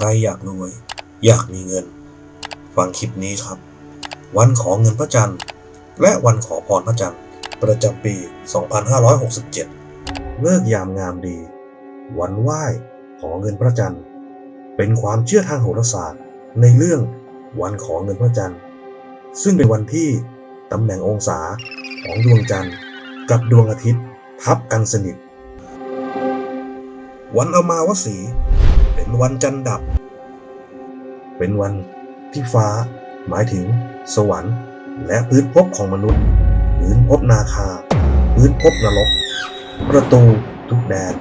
ครอยากรวย อยากมีเงิน ฟังคลิปนี้ครับ วันขอเงินพระจันทร์ และวันขอพรพระจันทร์ ประจำปี 2567 เลิกยามงามดี วันไหว้ขอเงินพระจันทร์ เป็นความเชื่อทางโหราศาสตร์ ในเรื่องวันขอเงินพระจันทร์ ซึ่งเป็นวันที่ตำแหน่งองศาของดวงจันทร์ กับดวงอาทิตย์ทับกันสนิทวันอมาวสี วันจันทร์ดับ เป็นวันที่ฟ้า หมายถึง สวรรค์ และพื้นภพของมนุษย์ พื้นภพนาคา พื้นภพนรก ประตู ทุกแดน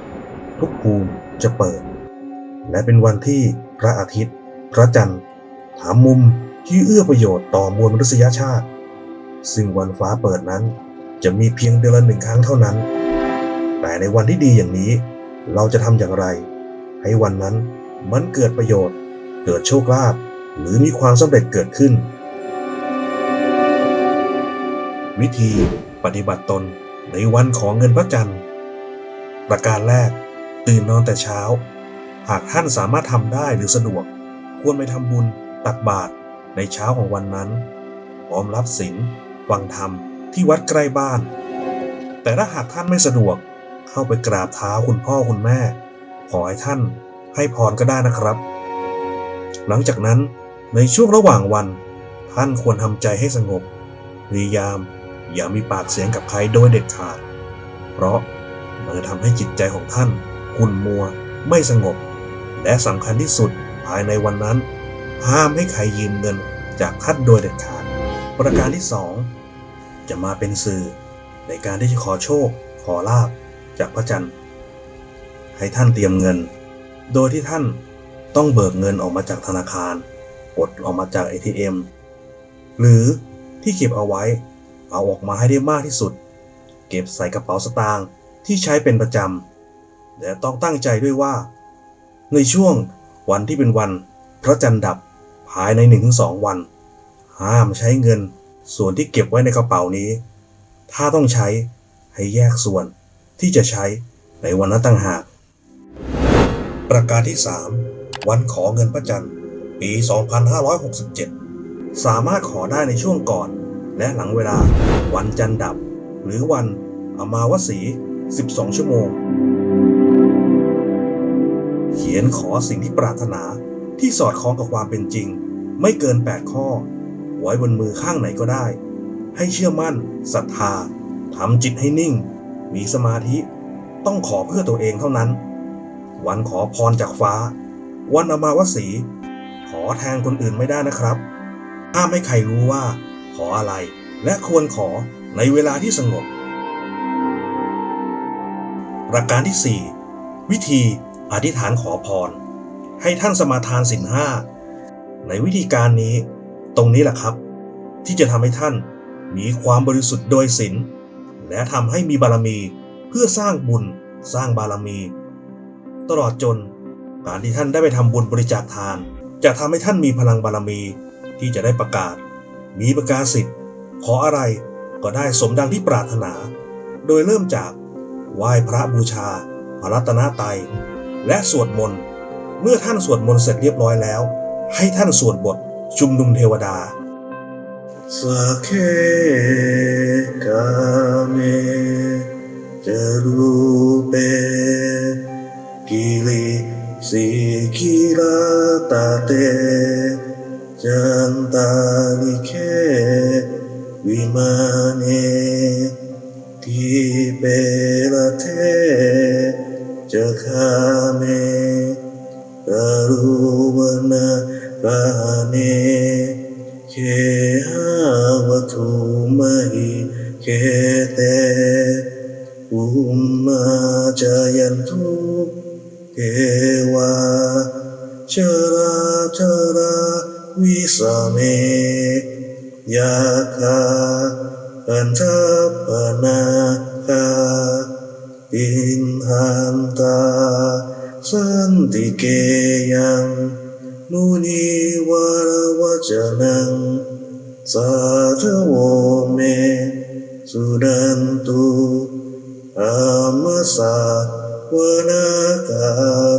ทุกภูมิจะเปิด และเป็นวันที่พระอาทิตย์ พระจันทร์ถามมุมที่เอื้อประโยชน์ต่อมวลมนุษยชาติ ซึ่งวันฟ้าเปิดนั้น จะมีเพียงเดือนละหนึ่งครั้งเท่านั้น แต่ในวันที่ดีอย่างนี้ เราจะทำอย่างไร ให้วันนั้น มันเกิดประโยชน์ เกิดโชคลาภหรือมีความสำเร็จเกิดขึ้น วิธีปฏิบัติตนในวันของเงินพระจันทร์ ประการแรก ตื่นนอนแต่เช้า หากท่านสามารถทำได้หรือสะดวก ควรไปทำบุญตักบาตรในเช้าของวันนั้นพร้อมรับศีลฟังธรรมที่วัดใกล้บ้าน แต่ถ้าหากท่านไม่สะดวกเข้าไปกราบเท้าคุณพ่อคุณแม่ ขอให้ท่าน ให้พรก็ได้นะครับ หลังจากนั้นในช่วงระหว่างวัน ท่านควรทำใจให้สงบ พยายาม อย่ามีปากเสียงกับใครโดยเด็ดขาด เพราะมันจะทำให้จิตใจของท่านขุ่นมัว ไม่สงบ และสำคัญที่สุดภายในวันนั้น ห้ามให้ใครยืมเงินจากท่านโดยเด็ดขาด ประการที่สองจะมาเป็นสื่อในการที่จะขอโชค ขอลาบจากพระจันทร์ ให้ท่านเตรียมเงิน โดยที่ท่านต้องเบิกเงินออกมาจากธนาคารกดออกมาจาก ATM หรือที่เก็บเอาไว้ เอาออกมาให้ได้มากที่สุด เก็บใส่กระเป๋าสตางค์ที่ใช้เป็นประจำและต้องตั้งใจด้วยว่า ในช่วงวันที่เป็นวันพระจันทร์ดับภายใน 1-2 วัน ห้ามใช้เงินส่วนที่เก็บไว้ในกระเป๋านี้ ถ้าต้องใช้ให้แยกส่วนที่จะใช้ในวันนั้นต่างหาก ประการที่ 3 วันขอเงินพระจันทร์ปี 2567 สามารถขอได้ในช่วงก่อน และหลังเวลาวันจันทร์ดับ หรือวันอมาวสี 12 ชั่วโมง เขียนขอสิ่งที่ปรารถนาที่สอดคล้องกับความเป็นจริง ไม่เกิน 8 ข้อ ไว้บนมือข้างไหนก็ได้ ให้เชื่อมั่นศรัทธาทำจิตให้นิ่ง มีสมาธิ ต้องขอเพื่อตัวเองเท่านั้น วันขอพรจากฟ้า วันอมาวสี ขอแทนคนอื่นไม่ได้นะครับ ห้ามให้ใครรู้ว่า ขออะไร และควรขอในเวลาที่สงบ ประการที่ 4 วิธีอธิษฐานขอพร ให้ท่านสมาทานสินห้าในวิธีการนี้ ตรงนี้แหละครับ ที่จะทำให้ท่านมีความบริสุทธิ์โดยศีลและทำให้มีบารมีเพื่อสร้างบุญ สร้างบารมี ตลอดจนการที่ท่านได้ไปทำบุญบริจาคทาน จะทำให้ท่านมีพลังบารมีที่จะได้ประกาศ มีประกาศสิทธิ์ ขออะไรก็ได้สมดังที่ปรารถนา โดยเริ่มจากไหว้พระบูชา พระรัตนตรัยและสวดมนต์เมื่อท่านสวดมนต์เสร็จเรียบร้อยแล้ว ให้ท่านสวดบทชุมนุมเทวดาสักเคกาเมจรูเป กิริสิกิลาตาเนันตุอามสาวนาคาร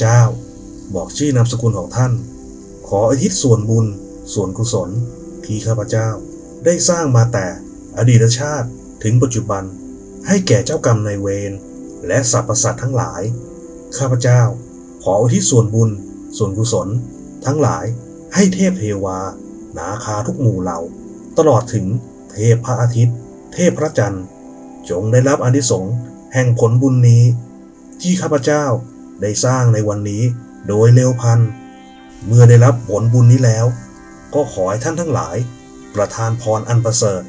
เจ้า บอกชื่อนามสกุลของท่าน ขออธิษส่วนบุญ ส่วนกุศล ที่ข้าพเจ้า ได้สร้างมาแต่อดีตชาติถึงปัจจุบัน ให้แก่เจ้ากรรมนายเวรและสรรพสัตว์ทั้งหลาย ข้าพเจ้า ขออุทิศส่วนบุญ ส่วนกุศล ทั้งหลายให้เทพเทวา นาคาทุกหมู่เหล่า ตลอดถึงเทพพระอาทิตย์ เทพพระจันทร์ จงได้รับอนิสงส์แห่งผลบุญนี้ ที่ข้าพเจ้า ได้สร้างในวันนี้โดยเร็วพัน เมื่อได้รับผลบุญนี้แล้ว ก็ขอให้ท่านทั้งหลาย ประทานพรอันประเสริฐ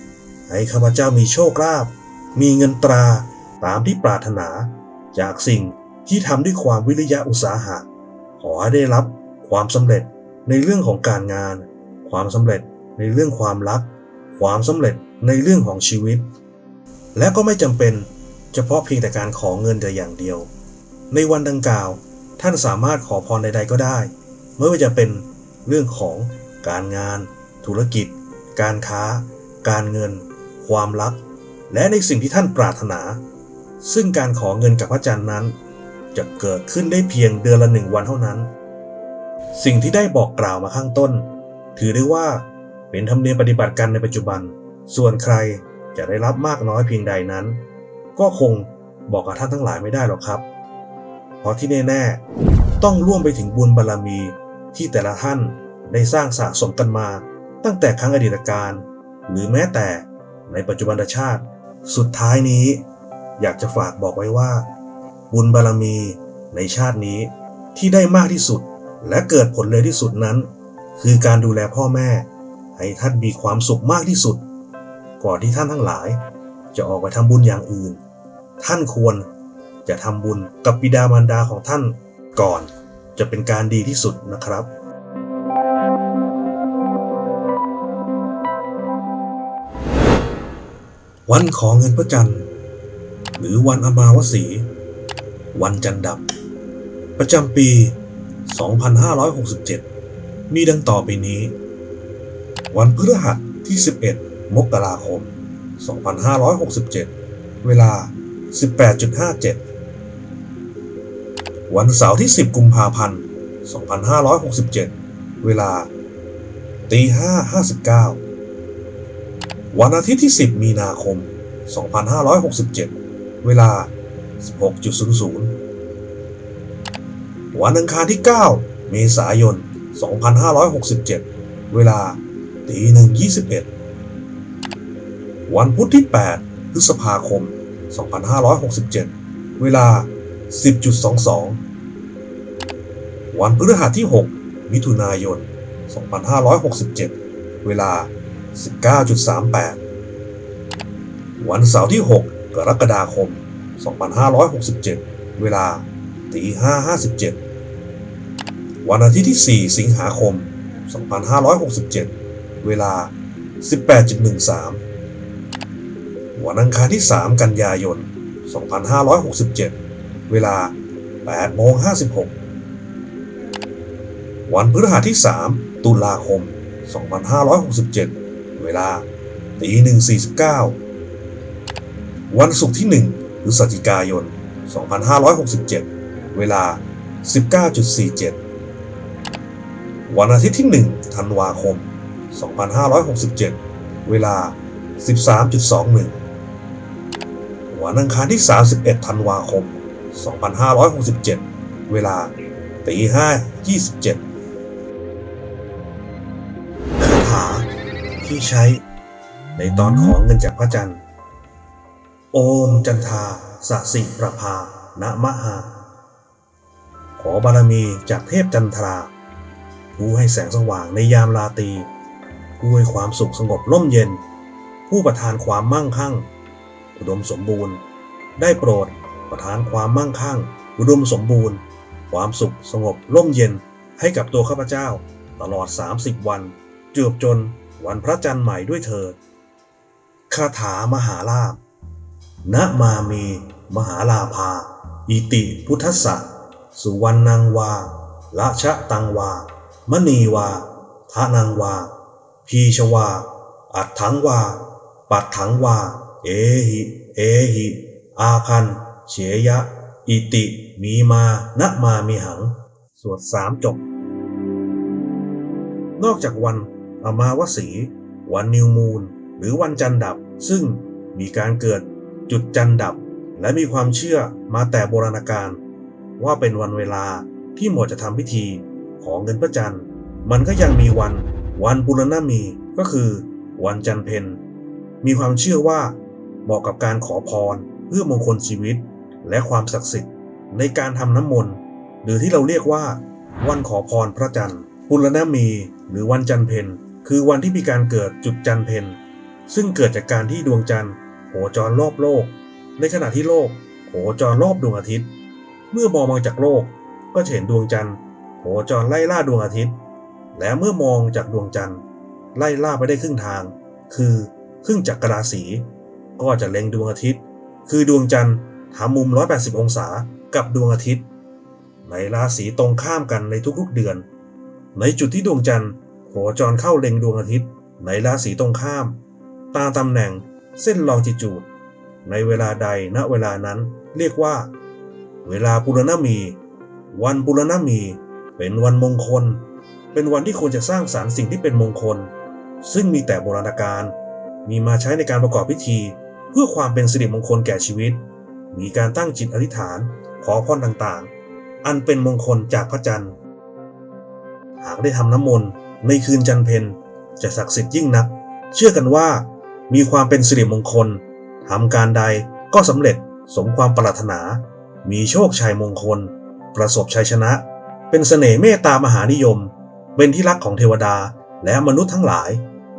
ให้ข้าพเจ้ามีโชคลาภมีเงินตราตามที่ปรารถนา จากสิ่งที่ทำด้วยความวิริยะอุตสาหะ ขอให้ได้รับความสำเร็จในเรื่องของการงาน ความสำเร็จในเรื่องความรัก ความสำเร็จในเรื่องของชีวิต และก็ไม่จำเป็นเฉพาะเพียงแต่การขอเงินแต่อย่างเดียว ในวันดังกล่าว ท่านสามารถขอพรใด ๆ ก็ได้ ไม่ว่าจะเป็นเรื่องของการงาน ธุรกิจ การค้า การเงิน ความรัก และในสิ่งที่ท่านปรารถนา ซึ่งการขอเงินกับพระจันทร์นั้น จะเกิดขึ้นได้เพียงเดือนละหนึ่งวันเท่านั้น สิ่งที่ได้บอกกล่าวมาข้างต้น ถือได้ว่าเป็นธรรมเนียมปฏิบัติกันในปัจจุบัน ส่วนใครจะได้รับมากน้อยเพียงใดนั้น ก็คงบอกกับท่านทั้งหลายไม่ได้หรอกครับ เพราะที่แน่ๆต้องร่วมไปถึงบุญบารรมีที่แต่ละท่านได้สร้างสะสมกันมา ตั้งแต่ครั้งอดีตการ หรือแม้แต่ในปัจจุบันชาติ สุดท้ายนี้ อยากจะฝากบอกไว้ว่า บุญบารรมีในชาตินี้ที่ได้มากที่สุดและเกิดผลเร็วที่สุดนั้น คือการดูแลพ่อแม่ ให้ท่านมีความสุขมากที่สุด ก่อนที่ท่านทั้งหลาย จะออกไปทำบุญอย่างอื่น ท่านควร จะทำบุญกับบิดามารดาของท่านก่อน จะเป็นการดีที่สุดนะครับวันขอเงินพระจันทร์ หรือวันอมาวสี วันจันทร์ดำประจำปี 2567 มีดังต่อไปนี้ วันพฤหัสที่ 11 มกราคม 2567 เวลา 18.57 วันเสาร์ที่ 10 กุมภาพันธ์ 2567 เวลาตี5.59 วันอาทิตย์ที่ 10 มีนาคม 2567 เวลา 16.00 วันอังคารที่ 9 เมษายน 2567 เวลาตี1.21 วันพุธที่ 8 พฤษภาคม 2567 เวลา10.22 วันพฤหัสที่ 6 มิถุนายน 2567 เวลา 19.38 วันเสาร์ที่ 6 กรกฎาคม 2567 เวลาตี5.57 วันอาทิตย์ที่ 4 สิงหาคม 2567 เวลา 18.13 วันอังคารที่ 3 กันยายน 2567 เวลา8โมง56 วันพฤหัสที่ 3 ตุลาคม 2567 เวลาตี1.49วันศุกร์ที่ 1 พฤศจิกายน 2567 เวลา 19.47 วันอาทิตย์ที่ 1 ธันวาคม 2567 เวลา 13.21 วันอังคารที่ 31 ธันวาคม 2567 เวลาตี5 27ค ที่ใช้ ในตอนของเงินจากพระจันทร์ โอมจันทาสสิประภาณมหา ขอบารมีจากเทพจันทรา ผู้ให้แสงสว่างในยามราตรีผู้ให้ความสุขสงบร่มเย็น ผู้ประทานความมั่งคั่ง อุดมสมบูรณ์ ได้โปรดประทานความมั่งคั่ง อุดมสมบูรณ์ ความสุขสงบร่มเย็นให้กับตัวข้าพเจ้า ตลอด 30 วัน เจวบจน วันพระจันทร์ใหม่ด้วยเถิดคาถามหาลาภนะมามีมหาลาภา อิติพุทธสสะสุวรรณังวาละชะตังวา มณีวาทะนังวา พีชวา อัดถังวา ปัดถังวา เอหิ เอหิ อาคันเฉยะ อิติ มีมานะมามีหัง สวดสามจบ นอกจากวัน อมาวสี วันนิวมูนหรือวันจันทร์ดับ ซึ่งมีการเกิดจุดจันทร์ดับ และมีความเชื่อมาแต่โบราณกาลว่าเป็นวันเวลาที่หมอจะทำพิธีขอเงินพระจันทร์ มันก็ยังมีวันวันปุรณมีก็คือ วันจันทร์เพ็ญมีความเชื่อว่าเหมาะกับการขอพรเพื่อมงคลชีวิต และความศักดิ์สิทธิ์ในการทำน้ำมนต์หรือที่เราเรียกว่า วันขอพรพระจันทร์ปุรณมีหรือวันจันทร์เพ็ญ คือวันที่มีการเกิดจุดจันเพ็ญซึ่งเกิดจากการที่ดวงจันทร์โคจรรอบโลก ในขณะที่โลกโคจรรอบดวงอาทิตย์ เมื่อมองมาจากโลกก็จะเห็นดวงจันทร์โคจรไล่ล่าดวงอาทิตย์ และเมื่อมองจากดวงจันทร์ ไล่ล่าไปได้ครึ่งทาง คือครึ่งจักรราศีก็จะเล็งดวงอาทิตย์ คือดวงจันทร์หามุม 180 องศากับดวงอาทิตย์ ในราศีตรงข้ามกันในทุกๆเดือน ในจุดที่ดวงจันทร์ โคจรเข้าเล็งดวงอาทิตย์ ในราศีตรงข้าม ตามตำแหน่ง เส้นลองจิจูด ในเวลาใดณเวลานั้นเรียกว่า เวลาปุรณมี วันปุรณมี เป็นวันมงคล เป็นวันที่ควรจะสร้างสารรค์สิ่งที่เป็นมงคล ซึ่งมีแต่โบราณกาลมีมาใช้ในการประกอบพิธี เพื่อความเป็นสิริมงคลแก่ชีวิต มีการตั้งจิตอธิษฐาน ขอพรต่างๆ อันเป็นมงคลจากพระจันทร์ หากได้ทำน้ำมนต์ ในคืนจันเพ็ญจะศักดิ์สิทธิ์ยิ่งนัก เชื่อกันว่า มีความเป็นสิริมงคลทำการใดก็สำเร็จสมความปรารถนา มีโชคชัยมงคล ประสบชัยชนะ เป็นเสน่ห์เมตตามหานิยม เป็นที่รักของเทวดาและมนุษย์ทั้งหลาย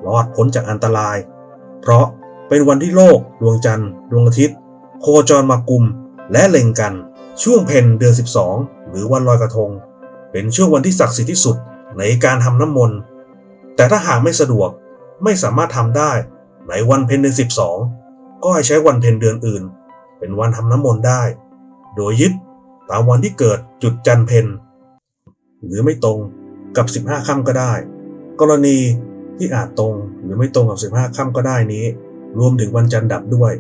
รอดพ้นจากอันตราย เพราะเป็นวันที่โลก ดวงจันทร์ ดวงอาทิตย์ โคจรมากุม และเล็งกัน ช่วงเพ็ญเดือน 12 หรือวันลอยกระทง เป็นช่วงวันที่ศักดิ์สิทธิ์ที่สุด ในการทำน้ำมนต์ แต่ถ้าหากไม่สะดวกไม่สามารถทำได้ในวันเพ็ญเดือน12 ก็ให้ใช้วันเพ็ญเดือนอื่น เป็นวันทำน้ำมนต์ได้ โดยยึดตามวันที่เกิดจุดจันเพ็ญหรือไม่ตรงกับ 15ค่ำก็ได้ กรณีที่อาจตรงหรือไม่ตรงกับ 15ค่ำก็ได้นี้ รวมถึงวันจันทร์ดับด้วย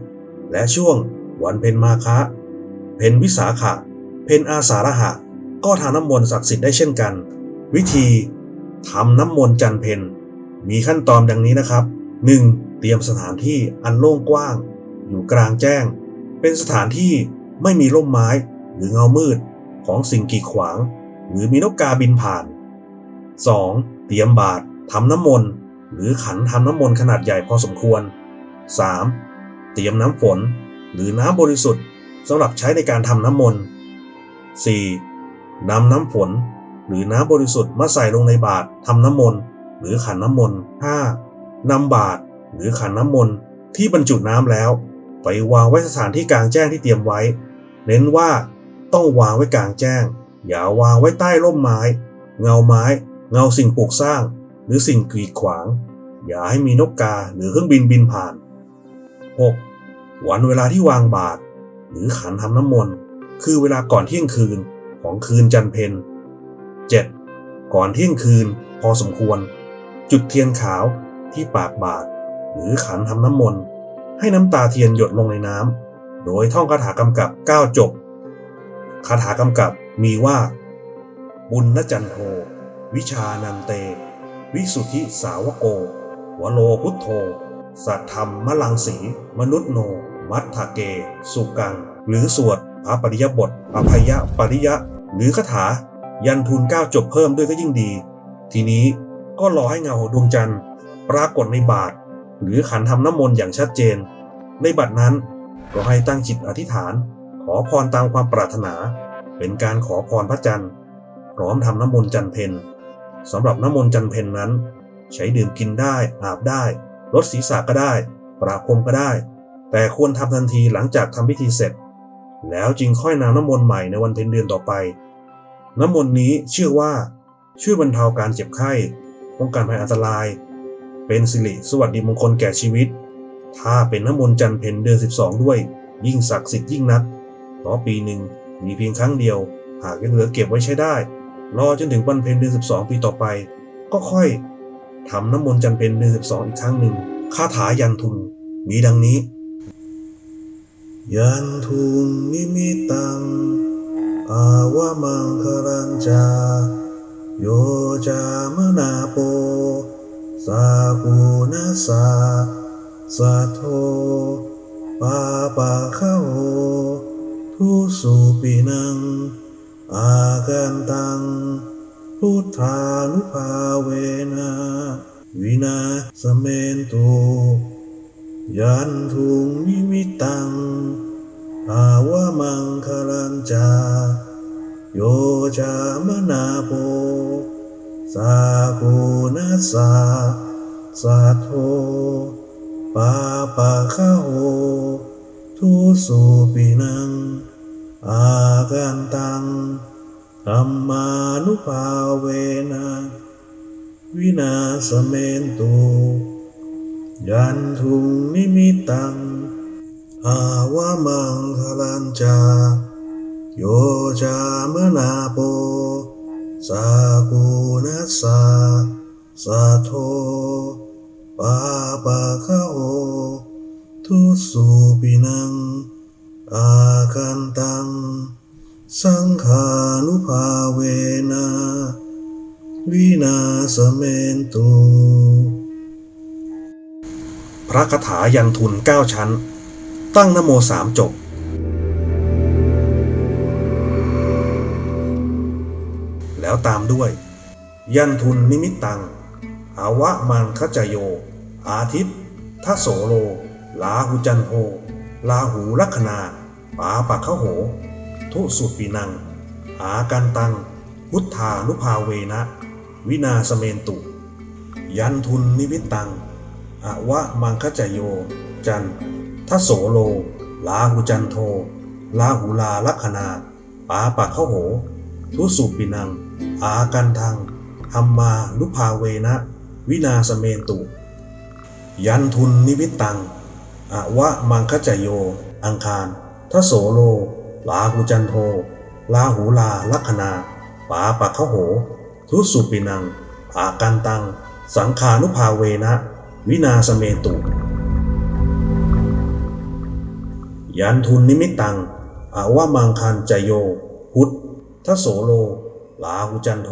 และช่วงวันเพ็ญมาฆะเพ็ญวิสาขะ เพ็ญอาสาฬหะ ก็ทำน้ำมนต์ศักดิ์สิทธิ์ได้เช่นกัน วิธีทำน้ำมนต์จันเพ็ญมีขั้นตอนดังนี้นะครับ 1. เตรียมสถานที่อันโล่งกว้าง อยู่กลางแจ้ง เป็นสถานที่ไม่มีร่มไม้หรือเงามืดของสิ่งกีดขวาง หรือมีนกกาบินผ่าน 2. เตรียมบาตรทำน้ำมนต์ หรือขันทำน้ำมนต์ขนาดใหญ่พอสมควร 3. เตรียมน้ำฝน หรือน้ำบริสุทธิ์สำหรับใช้ในการทำน้ำมนต์ 4. นำน้ำฝน หรือน้ำบริสุทธิ์มาใส่ลงในบาตรทำน้ำมนต์หรือขันน้ำมนต์ 5. นำบาตรหรือขันน้ำมนต์ที่บรรจุน้ำแล้ว ไปวางไว้สถานที่กลางแจ้งที่เตรียมไว้ เน้นว่าต้องวางไว้กลางแจ้ง อย่าวางไว้ใต้ร่มไม้ เงาไม้ เงาสิ่งปลูกสร้าง หรือสิ่งกีดขวาง อย่าให้มีนกกาหรือเครื่องบินบินผ่าน 6. วันเวลาที่วางบาตรหรือขันทำน้ำมนต์คือเวลาก่อนเที่ยงคืนของคืนจันเพ็ 7. ก่อนเที่ยงคืนพอสมควร จุดเทียนขาวที่ปากบาตรหรือขันทำน้ำมนต์ให้น้ำตาเทียนหยดลงในน้ำโดยท่องคาถากำกับ 9 จบคาถากำกับมีว่า บุญนจันโท วิชานันเต วิสุทธิสาวโก วโลพุทโธ สัทธรรมมลังสี มนุษโน มัทธเก สุกัง หรือสวดพระปริยบท อภัยปริยะ หรือคาถา ยันทุนเก้าจบเพิ่มด้วยก็ยิ่งดี ทีนี้ก็รอให้เงาดวงจันทร์ ปรากฏในบาท หรือขันทำน้ำมนต์อย่างชัดเจน ในบัดนั้นก็ให้ตั้งจิตอธิษฐาน ขอพรตามความปรารถนา เป็นการขอพรพระจันทร์ พร้อมทำน้ำมนต์จันเพนสำหรับน้ำมนต์จันเพนนั้น ใช้ดื่มกินได้อาบได้ลดศีรษะก็ได้ ปราพรมก็ได้ แต่ควรทำทันทีหลังจากทำพิธีเสร็จ แล้วจึงค่อยนำน้ำมนต์ใหม่ในวันเพ็ญเดือนต่อไป น้ำมนต์นี้เชื่อว่า ช่วยบรรเทาการเจ็บไข้ป้องกันภัยอันตราย เป็นสิริสวัสดีมงคลแก่ชีวิต ถ้าเป็นน้ำมนต์จันเพ็ญเดือน12 ด้วย ยิ่งศักดิ์สิทธิ์ยิ่งนักเพราะปีหนึ่งมีเพียงครั้งเดียว หากยังเหลือเก็บไว้ใช้ได้ รอจนถึงวันเพ็ญเดือน12 ปีต่อไป ก็ค่อยทำน้ำมนต์จันเพ็ญเดือน12 อีกครั้งหนึ่งคาถายันทุนมีดังนี้ ยันทุงนิมิตัง อาวะมังคลัญจา โยจามนาโป สาคูนาสาสัทโทปาปะคะโหทุสุปินัง อากันตัง พุทธานุภาเวนะวินาสเมนตุยันทุงนิมิตังอาวะมังคลัญจา โยจามนาโปสาคูนัสสาสัทโทปาปะคะโหทุสุปินัง อากันตังธรรมานุภาเวนะวินาสเมนตุยันทุงนิมิตัง อาวะมังคลัญจา โยจามนาโป สาคูนัสสาสัทโทปาปะคะโหทุสุปินัง อาคันตัง สังขานุภาเวนะ วินาสเมนตุ พระคาถายันทุนเก้าชั้น ตั้งนโมสามจบ แล้วตามด้วย ยันทุนนิมิตตัง อาวะมังคจโย อาทิตย์ทัสโสโล ลาหุจันโฮลาหูลัคนาปาปะคะโห ทุสุปีนัง อากันตัง พุทธานุภาเวนะ วินาสเมนตุ ยันทุนนิมิตตังอวะมังคจโย จันทัสโสโล ลาหุจันโทลาหูลาลัคนาปาปะคะโหทุสุปินัง อากันทังหัมมานุภาเวนะ วินาสเมตุ ยันทุนนิมิตังอวะมังคจโย อังคารทโสโล ลาหูจันโท ลาหูลาลัคนาปาปะคะโห ทุสุปินังอากันตัง สังขานุภาเวนะ วินาสเมตุ ยันทุนนิมิตังอาวะมังคันจโย พุทธทโสโล ลาหูจันโท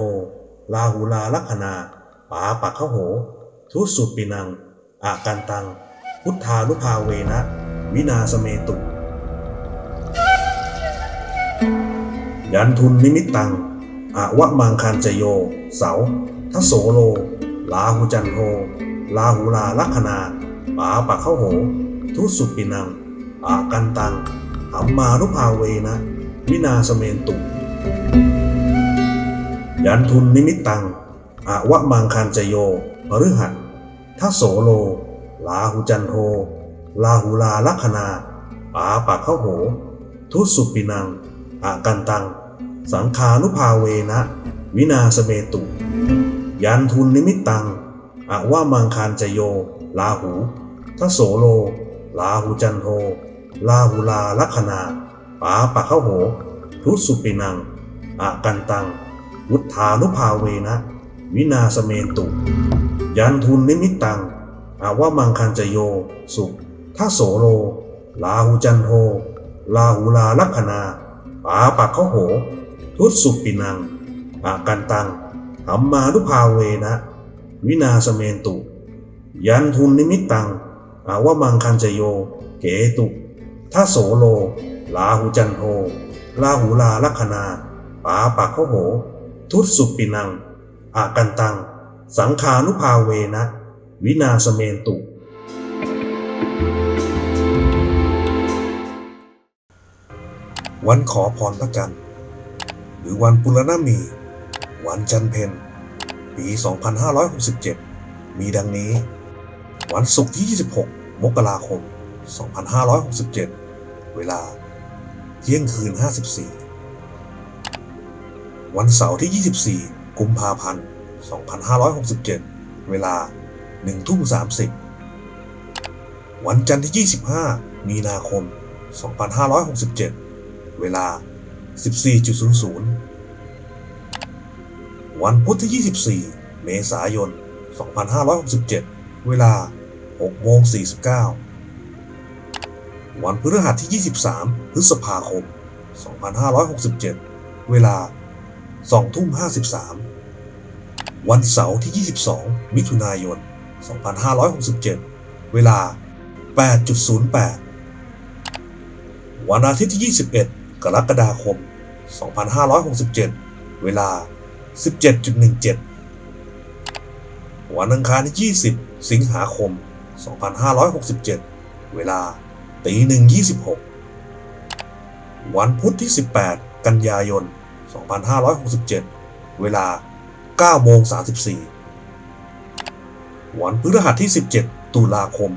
ลาหูลาลัคนาปาปะคะโห ทุสุปินัง อากันตัง พุทธานุภาเวนะ วินาสเมตุ ยันทุนนิมิตตังอาวะมังคันจโย เสาทโสโล ลาหูจันโท ลาหูลาลัคนาปาปะคะโห ทุสุปินัง อากันตังหัมมานุภาเวนะ วินาสเมนตุ ยันทุนนิมิตตังอาวะมังคันจโยพฤหัสทโสโล ลาหูจันโท ลาหูลาลัคนาปาปะคะโห ทุสุปินังอากันตัง สังขานุภาเวนะ วินาสเมตุ ยันทุนนิมิตตังอาวะมังคันจโย ลาหูทโสโล ลาหูจันโท ลาหูลาลัคนาปาปะคะโห ทุสุปินังอากันตัง วุฒานุภาเวนะ วินาสเมนตุ ยันทุนนิมิตตัง อาวะมังคันจโย สุทัโสโล ลาหูจันโทลาหูลาลัคนาปาปะคะโห ทุตสุปินังอากันตังหัมมานุภาเวนะ วินาสเมนตุ ยันทุนนิมิตตัง อาวะมังคันจโย เกตุทัโสโล ลาหูจันโทลาหูลาลัคนาปาปะคะโห ทุสุปินัง อากันตัง สังขานุภาเวนะ วินาสเมนตุ วันขอพรพระจันทร์หรือวันปุรณมี วันจันเพ็ญปี 2567 มีดังนี้ วันศุกร์ที่ 26 มกราคม 2567 เวลาเที่ยงคืน 54 วันเสาร์ที่ 24 กุมภาพันธ์ 2567 เวลา 1 ทุ่ม 30 วันจันทร์ที่ 25 มีนาคม 2567 เวลา 14.00 วันพุธที่ 24 เมษายน 2567 เวลา6โมง49 วันพฤหัสที่ 23 พฤษภาคม 2567 เวลา 2ทุ่ม53วันเสาร์ที่ 22 มิถุนายน 2567 เวลา 8.08 วันอาทิตย์ที่ 21 กรกฎาคม 2567 เวลา 17.17 วันอังคารที่ 20 สิงหาคม 2567 เวลาตีหนึ่ง26 วันพุธที่ 18 กันยายน 2567 2,567 เวลา9โมง34 วันพฤหัสที่ 17 ตุลาคม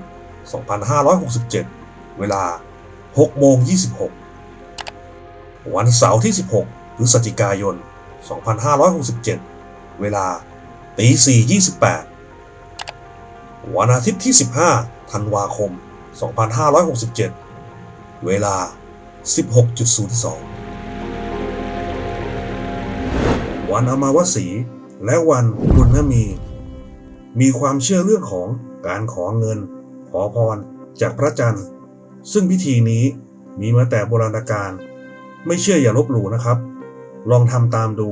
2567 เวลา6โมง26 วันเสาร์ที่ 16 พฤศจิกายน 2567 เวลาตี4 28 วันอาทิตย์ที่ 15 ธันวาคม 2567 เวลา 16.02 วันอมาวสี และวันบุญนมี มีความเชื่อเรื่องของการขอเงิน ขอพรจากพระจันทร์ ซึ่งพิธีนี้มีมาแต่โบราณกาลไม่เชื่ออย่าลบหลู่นะครับ ลองทำตามดู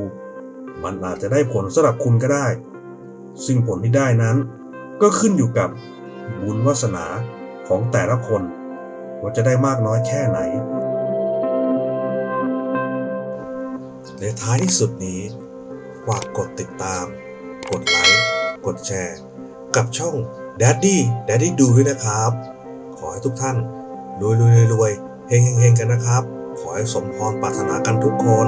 มันอาจจะได้ผลสำหรับคุณก็ได้ ซึ่งผลที่ได้นั้น ก็ขึ้นอยู่กับบุญวาสนาของแต่ละคนว่าจะได้มากน้อยแค่ไหน และท้ายที่สุดนี้ ฝากกดติดตาม กดไลค์ กดแชร์ กับช่อง Daddy Daddy ดูด้วยนะครับ ขอให้ทุกท่านรวยรวยรวยเฮงเฮงกันนะครับ ขอให้สมพรปรารถนากันทุกคน